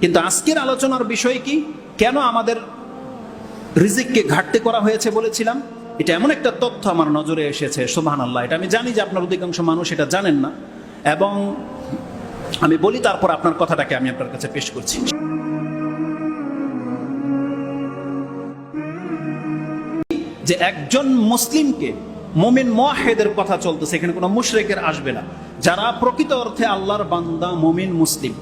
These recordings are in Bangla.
কিন্তু আজকের আলোচনার বিষয় কি? কেন আমাদের রিজিককে ঘাটতি করা হয়েছে বলেছিলাম? এটা এমন একটা তথ্য আমার নজরে এসেছে সোহান আল্লাহ এটা আমি জানি যে আপনার অধিকাংশ মানুষ এটা জানেন না। এবং আমি বলি তারপর আপনার কথাটাকে আমি আপনার কাছে পেশ করছি। যে একজন মুসলিমকে মোমিন মোয়াহেদের কথা চলতেছে, এখানে কোনো মুশরেকের আসবে না। যারা প্রকৃত অর্থে আল্লাহর বান্দা মোমিন মুসলিম।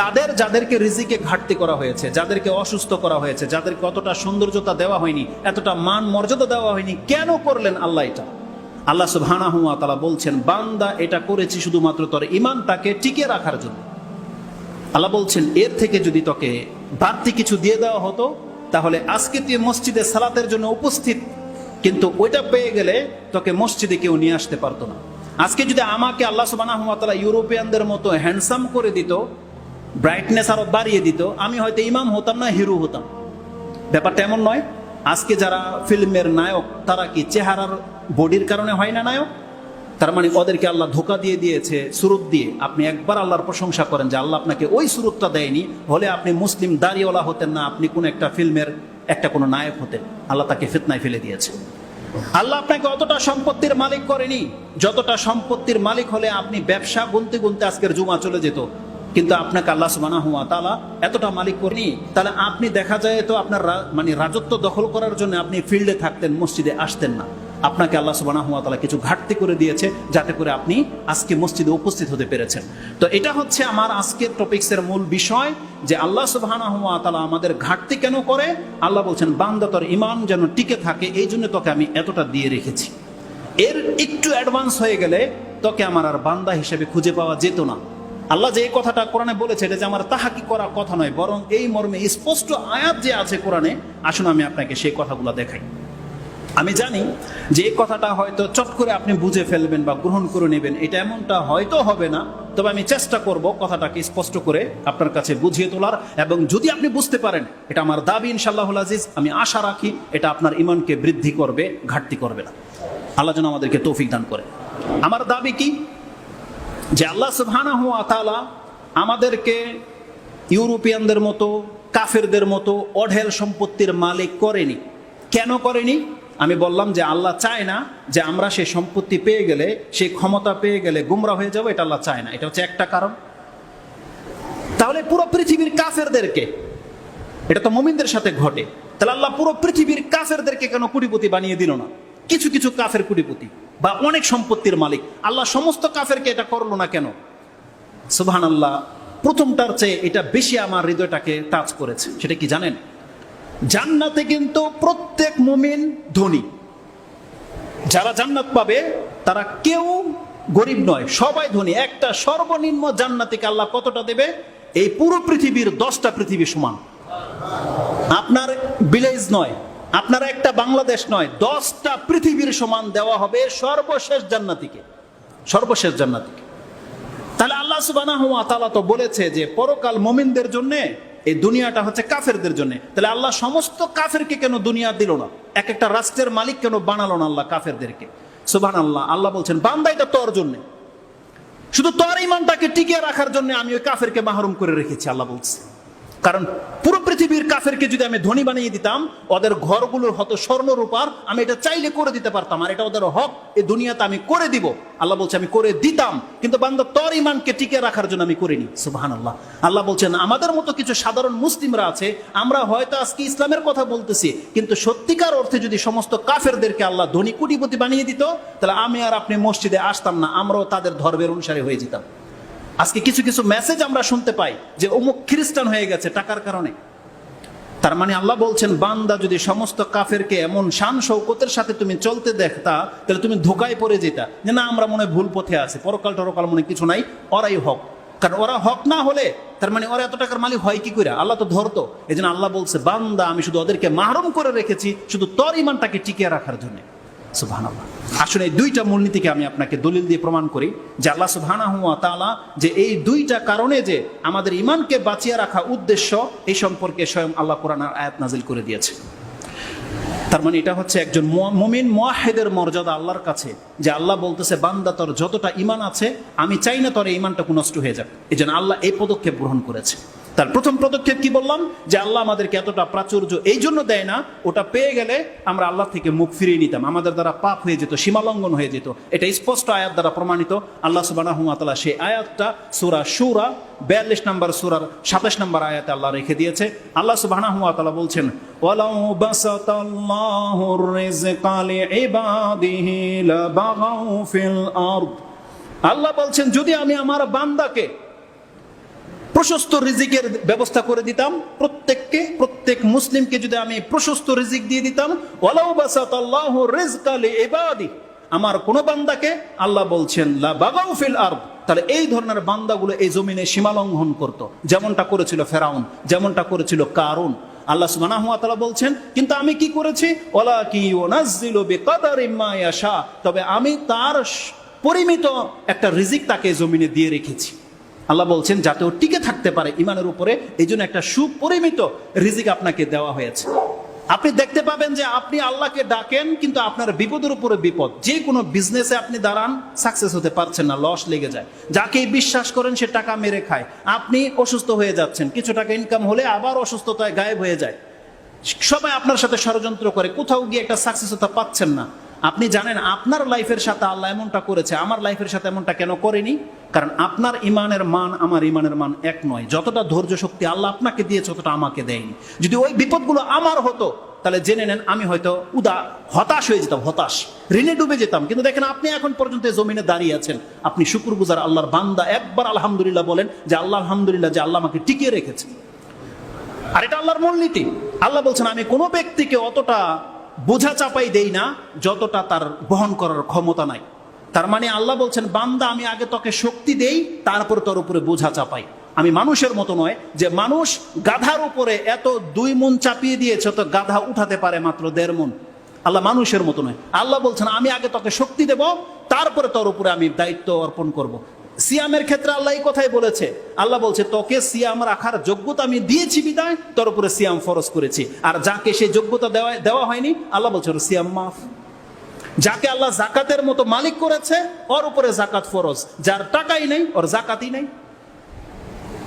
তাদের যাদেরকে রিজিকে ঘাটতি করা হয়েছে, যাদেরকে অসুস্থ করা হয়েছে, যাদেরকে অতটা সৌন্দর্যতা দেওয়া হয়নি, এতটা মান মর্যাদা দেওয়া হয়নি, কেন করলেন আল্লাহ এটা? আল্লাহ ওয়া তাআলা বলছেন, বান্দা এটা করেছি শুধুমাত্র তোর ইমানটাকে টিকে রাখার জন্য। আল্লাহ বলছেন, এর থেকে যদি তোকে বাড়তি কিছু দিয়ে দেওয়া হতো, তাহলে আজকে তুই মসজিদে সালাতের জন্য উপস্থিত, কিন্তু ওইটা পেয়ে গেলে তোকে মসজিদে কেউ নিয়ে আসতে পারতো না। আজকে যদি আমাকে আল্লাহ তাআলা ইউরোপিয়ানদের মতো হ্যান্ডসাম করে দিত ব্রাইটনেস আরও বাড়িয়ে দিত। আমি হয়তো ইমাম হতাম না, হিরো হতাম। ব্যাপারটা এমন নয়, আজকে যারা ফিল্মের নায়ক, তারা কি চেহারার বডির কারণে হয় না নায়ক? তার মানে ওদেরকে আল্লাহ ধোকা দিয়ে দিয়েছে, সুরত দিয়ে। আপনি একবার আল্লাহর প্রশংসা করেন যে আল্লাহ আপনাকে ওই সুরতটা দেয়নি, হলে আপনি মুসলিম দাড়িওয়ালা হতেন না, আপনি কোন একটা ফিল্মের একটা কোনো নায়ক হতেন। আল্লাহ তাকে ফিতনায় ফেলে দিয়েছে। আল্লাহ আপনাকে অতটা সম্পত্তির মালিক করেনি। যতটা সম্পত্তির মালিক হলে আপনি ব্যবসা গুনতে গুনতে আজকের জুমা চলে যেত। কিন্তু আপনাকে আল্লাহ সুবহানাহু ওয়া তাআলা এতটা মালিক করেনি। তাহলে আপনি দেখা যায় তো আপনার মানে রাজত্ব দখল করার জন্য আপনি ফিল্ডে থাকতেন, মসজিদে আসতেন না। আপনাকে আল্লাহ সুবহানাহু ওয়া তাআলা কিছু ঘাটতি করে দিয়েছে যাতে করে আপনি আজকে মসজিদে উপস্থিত হতে পেরেছেন। তো এটা হচ্ছে আমার আজকের টপিক্সের মূল বিষয় যে আল্লাহ সুবহানাহু ওয়া তাআলা আমাদের ঘাটতি কেন করে? আল্লাহ বলছেন, বান্দা তোর ইমান যেন টিকে থাকে, এই জন্য তোকে আমি এতটা দিয়ে রেখেছি। এর একটু অ্যাডভান্স হয়ে গেলে তোকে আমার আর বান্দা হিসেবে খুঁজে পাওয়া যেত না। আল্লাহ যে এই কথাটা কোরআনে বলেছে, এটা যে আমার তাহাকি করা কথা নয়, বরং এই মর্মে স্পষ্ট আয়াত যে আছে কোরআনে, আসুন আমি আপনাকে সেই কথাগুলো দেখাই। আমি জানি যে এই কথাটা হয়তো চট করে আপনি বুঝে ফেলবেন বা গ্রহণ করে নেবেন, এটা এমনটা হয়তো হবে না, তবে আমি চেষ্টা করব কথাটাকে স্পষ্ট করে আপনার কাছে বুঝিয়ে তোলার, এবং যদি আপনি বুঝতে পারেন, এটা আমার দাবি ইনশাল্লাহ আজিজ, আমি আশা রাখি এটা আপনার ইমানকে বৃদ্ধি করবে, ঘাটতি করবে না। আল্লাহ যেন আমাদেরকে তৌফিক দান করে। আমার দাবি কি? যে আল্লাহ সুবহানাহু ওয়া তালা আমাদেরকে ইউরোপিয়ানদের মতো, কাফেরদের মতো অঢেল সম্পত্তির মালিক করেনি। কেন করেনি? আমি বললাম যে আল্লাহ চায় না যে আমরা সেই সম্পত্তি পেয়ে গেলে সেই ক্ষমতা পেয়ে গেলে গুমরা হয়ে যাব, এটা আল্লাহ চায় না। এটা হচ্ছে একটা কারণ। তাহলে পুরো পৃথিবীর কাফেরদেরকে, এটা তো মুমিনদের সাথে ঘটে, তাহলে আল্লাহ পুরো পৃথিবীর কাফেরদেরকে কেন কুটিপতি বানিয়ে দিল না? কিছু কিছু কাফের কুটিপতি বা অনেক সম্পত্তির মালিক। আল্লাহ সমস্ত কাফেরকে এটা করল না কেন? সুবহান আল্লাহ প্রথমটার চেয়ে এটা বেশি আমার হৃদয়টাকে টাচ করেছে। সেটা কি জানেন? জান্নাতে কিন্তু প্রত্যেক মুমিন ধনী। যারা জান্নাত পাবে, তারা কেউ গরিব নয়, সবাই ধনী। একটা সর্বনিম্ন জান্নাতিকে আল্লাহ কতটা দেবে? এই পুরো পৃথিবীর দশটা পৃথিবী সমান। আপনার ভিলেজ নয় আপনার একটা বাংলাদেশ নয়, দশটা পৃথিবীর সমান দেওয়া হবে সর্বশেষ জান্নাতিকে। সর্বশেষ জান্নাতিকে। তাহলে আল্লাহ সুবহানাহু ওয়া তাআলা তো বলেছে যে পরকাল মুমিনদের জন্য এই দুনিয়াটা হচ্ছে কাফেরদের জন্য। তাহলে আল্লাহ সমস্ত কাফেরকে কেন দুনিয়া দিল না? এক একটা রাষ্ট্রের মালিক কেন বানালো না আল্লাহ কাফেরদেরকে? সুবহান আল্লাহ আল্লাহ বলছেন বান্দা এটা তোর জন্য। শুধু তোর ইমানটাকে টিকিয়ে রাখার জন্য আমি ওই কাফেরকে মাহরুম করে রেখেছি, আল্লাহ বলছে। কারণ পুরো পৃথিবীর কাফেরকে যদি আমি ধনী বানিয়ে দিতাম, ওদের ঘরগুলোর হতো স্বর্ণ রূপার, আমি এটা চাইলে করে দিতে পারতাম, আর এটা ওদের হক, এই দুনিয়াতে আমি করে দিব। আল্লাহ বলছে, আমি করে দিতাম, কিন্তু বান্দা তোর ইমানকে টিকে রাখার জন্য আমি করিনি। সুবহান আল্লাহ আল্লাহ বলছেন, আমাদের মতো কিছু সাধারণ মুসলিমরা আছে, আমরা হয়তো আজকে ইসলামের কথা বলতেছি, কিন্তু সত্যিকার অর্থে যদি সমস্ত কাফেরদেরকে আল্লাহ ধনী কোটিপতি বানিয়ে দিত, তাহলে আমি আর আপনি মসজিদে আসতাম না, আমরাও তাদের ধর্মের অনুসারে হয়ে যেতাম। আজকে কিছু কিছু মেসেজ আমরা শুনতে পাই যে অমুক খ্রিস্টান হয়ে গেছে টাকার কারণে। তার মানে আল্লাহ বলছেন, বান্দা যদি সমস্ত কাফেরকে এমন শান শৌকতের সাথে তুমি চলতে দেখতা, তাহলে তুমি ধোকায় পড়ে যেতা। যে না, আমরা মনে ভুল পথে আছি, পরকাল টরকাল মনে কিছু নাই, ওরাই হক। কারণ ওরা হক না হলে, তার মানে ওরা এত টাকার মালিক হয় কি করে? আল্লাহ তো ধরতো। এই জন্য আল্লাহ বলছে, বান্দা, আমি শুধু ওদেরকে মাহরুম করে রেখেছি, শুধু তোর ইমানটাকে টিকিয়ে রাখার জন্য। সুবহানাল্লাহ। আসলে এই দুইটা মূলনীতিকে আমি আপনাকে দলিল দিয়ে প্রমাণ করি যে আল্লাহ সুবহানাহু ওয়া তাআলা যে এই দুইটা কারণে যে আমাদের ইমানকে বাঁচিয়ে রাখা উদ্দেশ্য, এই সম্পর্কে স্বয়ং আল্লাহ কোরআন আয়াত নাজিল করে দিয়েছে। তার মানে এটা হচ্ছে একজন মুমিন মুয়াহিদের মর্যাদা আল্লাহর কাছে, যে আল্লাহ বলতেছে, বান্দা, তোর যতটা ইমান আছে, আমি চাই না তোর এই ইমানটা নষ্ট হয়ে যাক। এই জন্য আল্লাহ এই পদক্ষেপ গ্রহণ করেছে। তার প্রথম পদক্ষেপ কি বললাম? যে আল্লাহ আমাদেরকে এতটা প্রাচুর্য এই জন্য দেয় না, ওটা পেয়ে গেলে আমরা আল্লাহ থেকে মুখ ফিরিয়ে নিতাম। আমাদের দ্বারা পাপ হয়ে যেত, সীমালঙ্ঘন হয়ে যেত। এটা স্পষ্ট আয়াত দ্বারা প্রমাণিত। আল্লাহ সুবাহ সেই আয়াতটা সুরা সুরা বিয়াল্লিশ নম্বর সুরার সাতাশ নম্বর আয়াতে আল্লাহ রেখে দিয়েছে। আল্লাহ সুবাহ বলছেন আল্লাহ বলছেন, যদি আমি আমার বান্দাকে প্রশস্ত রিজিকের ব্যবস্থা করে দিতাম। প্রত্যেককে, প্রত্যেক মুসলিমকে যদি আমি প্রশস্ত রিজিক দিয়ে দিতাম আমার কোন বান্দাকে আল্লাহ বলছেন, লা ফিল তাহলে এই ধরনের বান্দাগুলো এই জমিনে সীমালঙ্ঘন করত। যেমনটা করেছিল ফেরাউন, যেমনটা করেছিল কারুন। আল্লাহ সুবহানাহু ওয়া বলছেন, কিন্তু আমি কি করেছি? ওয়ালা কি তবে আমি তার পরিমিত একটা রিজিক তাকে জমিনে দিয়ে রেখেছি। আল্লাহ বলছেন, যাতে ও টিকে থাকতে পারে ইমানের উপরে। এই জন্য একটা সুপরিমিত রিজিক আপনাকে দেওয়া হয়েছে। আপনি দেখতে পাবেন যে আপনি আল্লাহকে ডাকেন, কিন্তু আপনার বিপদের উপরে বিপদ। যে কোনো বিজনেসে আপনি দাঁড়ান সাকসেস হতে পারছেন না লস লেগে যায়। যাকে বিশ্বাস করেন, সে টাকা মেরে খায়। আপনি অসুস্থ হয়ে যাচ্ছেন, কিছু টাকা ইনকাম হলে আবার অসুস্থতায় গায়েব হয়ে যায়। সবাই আপনার সাথে ষড়যন্ত্র করে, কোথাও গিয়ে একটা সাকসেস হতে পাচ্ছেন না। আপনি জানেন, আপনার লাইফের সাথে আল্লাহ এমনটা করেছে, আমার লাইফের সাথে এমনটা কেন করেনি? কারণ আপনার ইমানের মান আমার ইমানের মান এক নয়। যতটা ধৈর্য শক্তি আল্লাহ আপনাকে দিয়েছে, ততটা আমাকে দেয়নি। যদি ওই বিপদগুলো আমার হতো, তাহলে জেনে নেন, আমি হয়তো উদা, হতাশ হয়ে যেতাম, হতাশ। ঋণে ডুবে যেতাম। কিন্তু দেখেন, আপনি এখন পর্যন্ত জমিনে দাঁড়িয়ে আছেন। আপনি শুকুর গুজার আল্লাহর বান্দা। একবার আলহামদুলিল্লাহ বলেন যে, আল্লাহ, আলহামদুলিল্লাহ, যে আল্লাহ আমাকে টিকিয়ে রেখেছে। আর এটা আল্লাহর মূলনীতি। আল্লাহ বলছেন, আমি কোনো ব্যক্তিকে অতটা বোঝা চাপাই দেই না, যতটা তার বহন করার ক্ষমতা নাই। তার মানে আল্লাহ বলছেন, বান্দা, আমি আগে তোকে শক্তি দেই, তারপর তোর উপরে বোঝা চাপাই। আমি মানুষের মতো নয়, যে মানুষ গাধার উপরে এত দুই মন চাপিয়ে দিয়েছে, তো গাধা উঠাতে পারে মাত্র দেড় মন। আল্লাহ মানুষের মতো নয়। আল্লাহ বলছেন, আমি আগে তোকে শক্তি দেব, তারপরে তোর উপরে আমি দায়িত্ব অর্পণ করব। সিয়ামের ক্ষেত্রে আল্লাহ এই কথাই বলেছে। আল্লাহ বলছে, তোকে সিয়াম রাখার যোগ্যতা আমি দিয়েছি বিদায়, তোর উপরে সিয়াম ফরজ করেছি। আর যাকে সেই যোগ্যতা দেওয়া দেওয়া হয়নি, আল্লাহ বলছে সিয়াম মাফ। যাকে আল্লাহ জাকাতের মতো মালিক করেছে, ওর উপরে জাকাত ফরজ। যার টাকাই নেই, ওর জাকাতই নেই।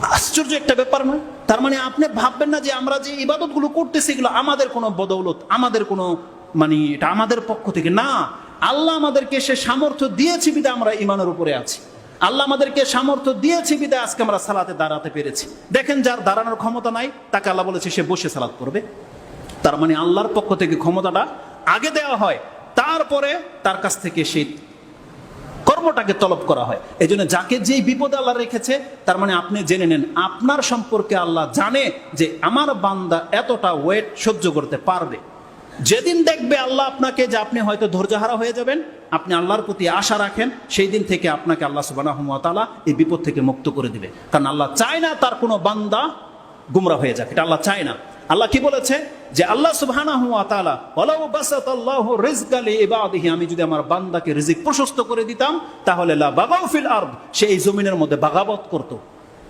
আশ্চর্য একটা ব্যাপার নয়? তার মানে আপনি ভাববেন না যে আমরা যে ইবাদতগুলো করতেছি, এগুলো আমাদের কোনো বদৌলত, আমাদের কোনো মানে এটা আমাদের পক্ষ থেকে। না, আল্লাহ আমাদেরকে সে সামর্থ্য দিয়েছি বিদা আমরা ইমানের উপরে আছি। আল্লাহ আমাদেরকে সামর্থ্য দিয়েছি বিদায় আজকে আমরা সালাতে দাঁড়াতে পেরেছি। দেখেন, যার দাঁড়ানোর ক্ষমতা নাই, তাকে আল্লাহ বলেছে সে বসে সালাত করবে তার মানে আল্লাহর পক্ষ থেকে ক্ষমতাটা আগে দেওয়া হয় তারপরে তার কাছ থেকে সেই কর্মটাকে তলব করা হয়। এই জন্য যাকে যেই বিপদ আল্লাহ রেখেছে, তার মানে আপনি জেনে নেন, আপনার সম্পর্কে আল্লাহ জানে যে আমার বান্দা এতটা ওয়েট সহ্য করতে পারবে। যেদিন দেখবে আল্লাহ আপনাকে যে আপনি হয়তো ধৈর্যহারা হয়ে যাবেন, আপনি আল্লাহর প্রতি আশা রাখেন, সেই দিন থেকে আপনাকে আল্লাহ সুবাহ এই বিপদ থেকে মুক্ত করে দিবে। কারণ আল্লাহ চায় না তার কোনো বান্দা গুমরা হয়ে যাক। এটা আল্লাহ চায় না। আল্লাহ কি বলেছে? যে আল্লাহ লিইবাদিহি আমি যদি আমার বান্দাকে রিজিক প্রশস্ত করে দিতাম, তাহলে লা বাগাউ ফিল আরদ, সে এই জমিনের মধ্যে বাগাবত করত।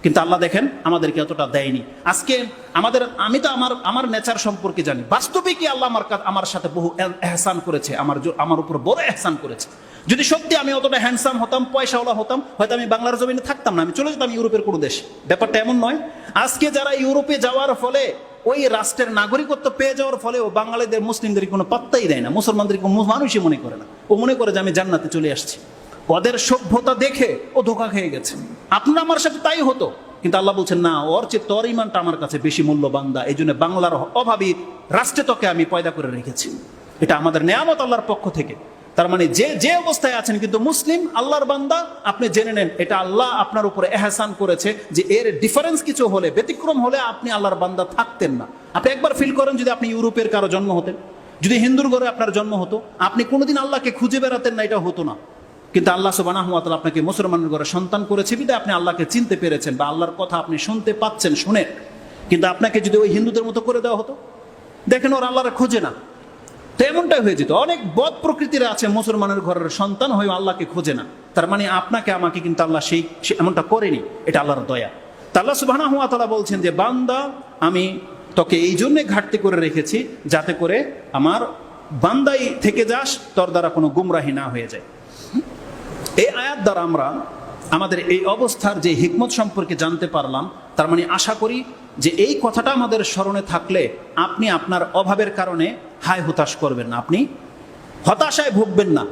কিন্তু আল্লাহ দেখেন, আমাদেরকে এতটা দেয়নি। আজকে আমাদের, আমি তো আমার আমার নেচার সম্পর্কে জানি। বাস্তবিকই আল্লাহ আমার আমার সাথে বহু এহ- এহসান করেছে, আমার আমার উপর বড় এহসান করেছে। যদি সত্যি আমি অতটা হ্যান্ডসাম হতাম, পয়সাওয়ালা হতাম, হয়তো আমি বাংলার জমিনে থাকতাম না, আমি চলে যেতাম ইউরোপের কোনো দেশ। ব্যাপারটা এমন নয়। আজকে যারা ইউরোপে যাওয়ার ফলে ওই রাষ্ট্রের নাগরিকত্ব পেয়ে যাওয়ার ফলে ও বাঙালিদের মুসলিমদের কোনো পাত্তাই দেয় না। মুসলমানদের কোনো মানুষই মনে করে না। ও মনে করে যে আমি জান্নাতে চলে আসছি। ওদের সভ্যতা দেখে ও ধোকা খেয়ে গেছে। আপনার আমার সাথে তাই হতো। কিন্তু আল্লাহ বলছেন, না, ওর চেয়ে তোর ইমানটা আমার কাছে বেশি মূল্যবান দা। এই জন্য বাংলার অভাবী রাষ্ট্রে তোকে আমি পয়দা করে রেখেছি। এটা আমাদের নেয়ামত আল্লাহর পক্ষ থেকে। তার মানে যে যে অবস্থায় আছেন কিন্তু মুসলিম, আল্লাহর বান্দা, আপনি জেনে নেন, এটা আল্লাহ আপনার উপরে এহসান করেছে যে এর ডিফারেন্স কিছু হলে, ব্যতিক্রম হলে আপনি আল্লাহর বান্দা থাকতেন না। আপনি একবার ফিল করেন যদি আপনি ইউরোপের কারও জন্ম হতেন, যদি হিন্দুর ঘরে আপনার জন্ম হতো, আপনি কোনোদিন আল্লাহকে খুঁজে বেড়াতেন না, এটা হতো না। কিন্তু আল্লাহ সুবাহ আপনাকে মুসলমানের ঘরে সন্তান করেছে, বিধায় আপনি আল্লাহকে চিনতে পেরেছেন বা আল্লাহর কথা আপনি শুনতে পাচ্ছেন শুনে কিন্তু আপনাকে যদি ওই হিন্দুদের মতো করে দেওয়া হতো, দেখেন ওর আল্লাহরা খোঁজে না। তো এমনটাই হয়ে যেত অনেক বদ প্রকৃতির আছে, মুসলমানের ঘরের সন্তান হয়ে আল্লাহকে খোঁজে না। তার মানে আপনাকে, আমাকে কিন্তু আল্লাহ সেই এমনটা করেনি। এটা আল্লাহর দয়া। তা আল্লাহ সুবাহ বলছেন যে, বান্দা, আমি তোকে এই জন্যে ঘাটতি করে রেখেছি যাতে করে আমার বান্দাই থেকে যাস, তোর দ্বারা কোনো গুমরাহি না হয়ে যায়। এই আয়াত দ্বারা আমরা আমাদের এই অবস্থার যে হিকমত সম্পর্কে জানতে পারলাম, তার মানে আশা করি যে এই কথাটা আমাদের স্মরণে থাকলে আপনি আপনার অভাবের কারণে হায় হতাশ করবেন না। আপনি হতাশায় ভুগবেন না।